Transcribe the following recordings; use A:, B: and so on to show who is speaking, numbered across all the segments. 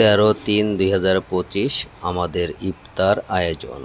A: তেরো তিন দুই আমাদের ইফতার আয়োজন।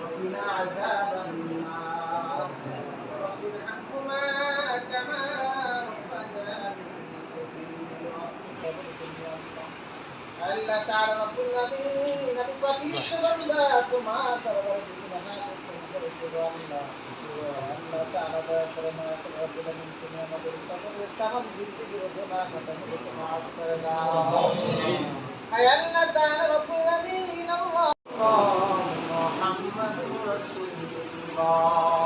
B: ربنا عذاب النار. رب ارحمهما আল্লাহ তাআলা রব্বুল আলামিন আমি পাপিষ্ঠ বান্দা তোমার দরবারে করেছি গো আল্লাহ তাআলা দয়া করে করে রব্বুল আলামিন তুমি আমাদের সকলের তামাম জিন্দেগির গুনাহ খাতাগুলোকে মাফ করে দাও হায় আল্লাহ তাআলা রব্বুল আলামিন আল্লাহ মুহাম্মাদুর রাসূলুল্লাহ।